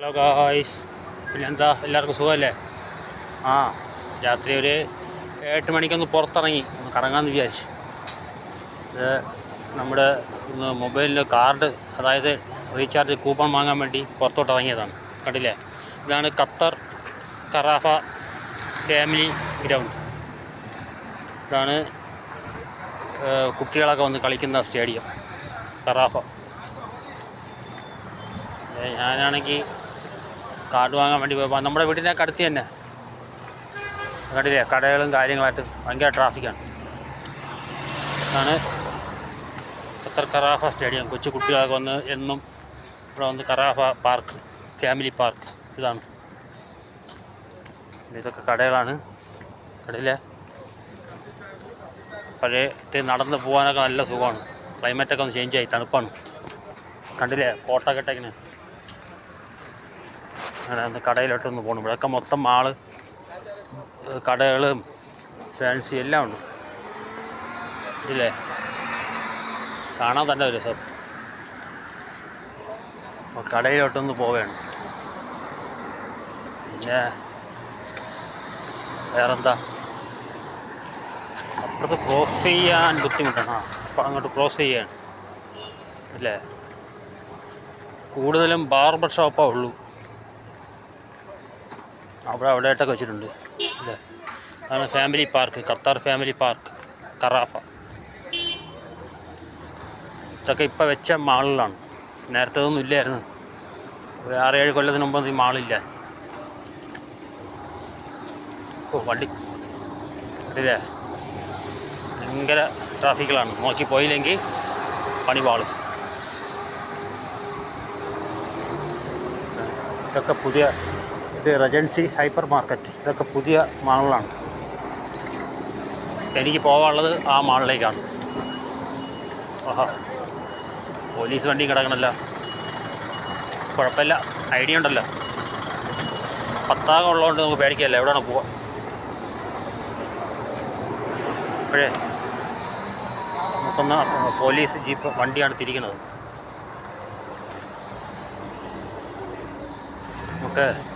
Hello guys പിന്നെന്താ? എല്ലാവർക്കും സുഖമല്ലേ? ആ രാത്രി ഒരു എട്ട് മണിക്കൊന്ന് പുറത്തിറങ്ങി. ഒന്ന് കറങ്ങാമെന്ന് വിചാരിച്ചു. ഇത് നമ്മുടെ മൊബൈലിൽ കാർഡ് അതായത് റീചാർജ് കൂപ്പൺ വാങ്ങാൻ വേണ്ടി പുറത്തോട്ട് ഇറങ്ങിയതാണ്. കണ്ടില്ലേ? ഇതാണ് ഖത്തർ കറാഫ ഫാമിലി ഗ്രൗണ്ട്. ഇതാണ് കുട്ടികളൊക്കെ വന്ന് കളിക്കുന്ന സ്റ്റേഡിയം കറാഫ. ഞാനാണെങ്കിൽ കാർഡ് വാങ്ങാൻ വേണ്ടി പോയപ്പോൾ നമ്മുടെ വീടിന്റെ അടുത്ത് തന്നെ. കണ്ടില്ലേ? കടകളും കാര്യങ്ങളായിട്ട് ഭയങ്കര ട്രാഫിക്കാണ്. ഇതാണ് ഖത്തർ കറാഫ സ്റ്റേഡിയം. കൊച്ചു കുട്ടികളൊക്കെ വന്ന് എന്നും ഇവിടെ വന്ന് കറാഫ പാർക്ക് ഫാമിലി പാർക്ക് ഇതാണ്. ഇതൊക്കെ കടകളാണ്. കടയിലെ പഴയ ഇത് നടന്ന് പോകാനൊക്കെ നല്ല സുഖമാണ്. ക്ലൈമറ്റൊക്കെ ഒന്ന് ചേഞ്ച് ആയി തണുപ്പാണ്. കണ്ടില്ലേ? കോട്ടൊക്കെ ഇട്ടേക്കണേ. കടയിലോട്ടൊന്ന് പോകണം ഇവിടെയൊക്കെ മൊത്തം മാൾ കടകളും ഫാൻസി എല്ലാം ഉണ്ട്. ഇതില്ലേ കാണാൻ തന്നെ ഒരു അപ്പോൾ കടയിലോട്ടൊന്ന് പോവുകയാണ് പിന്നെ വേറെന്താ? അപ്പുറത്ത് ക്രോസ് ചെയ്യാൻ ബുദ്ധിമുട്ടാണ്. ആ അപ്പം അങ്ങോട്ട് ക്രോസ് ചെയ്യാണ്. അല്ലേ? കൂടുതലും ബാർബർ ഷോപ്പേ ഉള്ളൂ. അവിടെ അവിടെയായിട്ടൊക്കെ വെച്ചിട്ടുണ്ട്. അല്ലേ അതാണ് family park Qatar family park Karafa. ഇതൊക്കെ ഇപ്പോൾ വെച്ച മാളിലാണ്. നേരത്തെ ഒന്നും ഇല്ലായിരുന്നു. ഒരു ആറേഴ് കൊല്ലത്തിന് മുമ്പ് ഈ മാളില്ല. ഓ വണ്ടി ഇല്ലേ ഭയങ്കര ട്രാഫിക്കിലാണ്. നോക്കി പോയില്ലെങ്കിൽ പണി പാളും. ഇതൊക്കെ പുതിയ ഇത് റജൻസി ഹൈപ്പർ മാർക്കറ്റ് ഇതൊക്കെ പുതിയ മാളുകളാണ്. എനിക്ക് പോകാനുള്ളത് ആ മാളിലേക്കാണ്. ആഹാ. പോലീസ് വണ്ടി കിടക്കണല്ല. കുഴപ്പമില്ല. ഐഡിയ ഉണ്ടല്ലോ. പത്താകം ഉള്ളതുകൊണ്ട് നമുക്ക് പേടിക്കല്ല? എവിടെയാണ് പോവാ അപ്പോഴേ നമുക്കൊന്ന് പോലീസ് ജീപ്പ് വണ്ടിയാണ് തിരിക്കുന്നത്. നമുക്ക്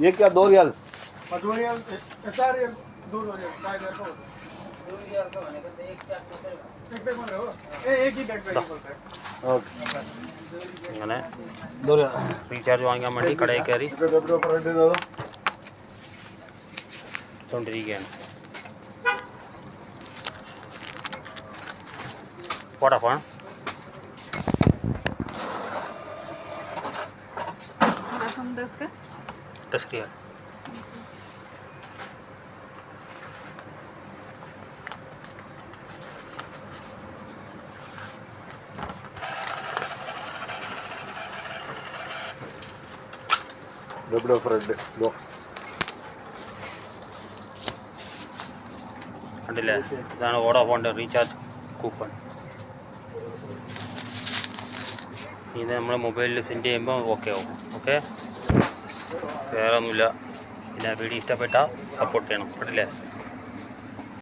ये क्या दो रियाल? दो रियाल दो रियाल दो रियाल एक चार एक बैग बने हो। दो मंडी कढ़ाई करी। डब्ल्यू ठीक है போடா दस का? കണ്ടില്ലേ ഇതാണ് വോഡാഫോണിന്റെ റീചാർജ് കൂപ്പൺ ഇത് നമ്മൾ മൊബൈലിൽ സെൻഡ് ചെയ്യുമ്പോൾ ഓക്കെ ആവും ഓക്കെ വേറെ ഒന്നുമില്ല പിന്നെ വീഡിയോ ഇഷ്ടപ്പെട്ടാൽ സപ്പോർട്ട് ചെയ്യണം. കേട്ടില്ലേ?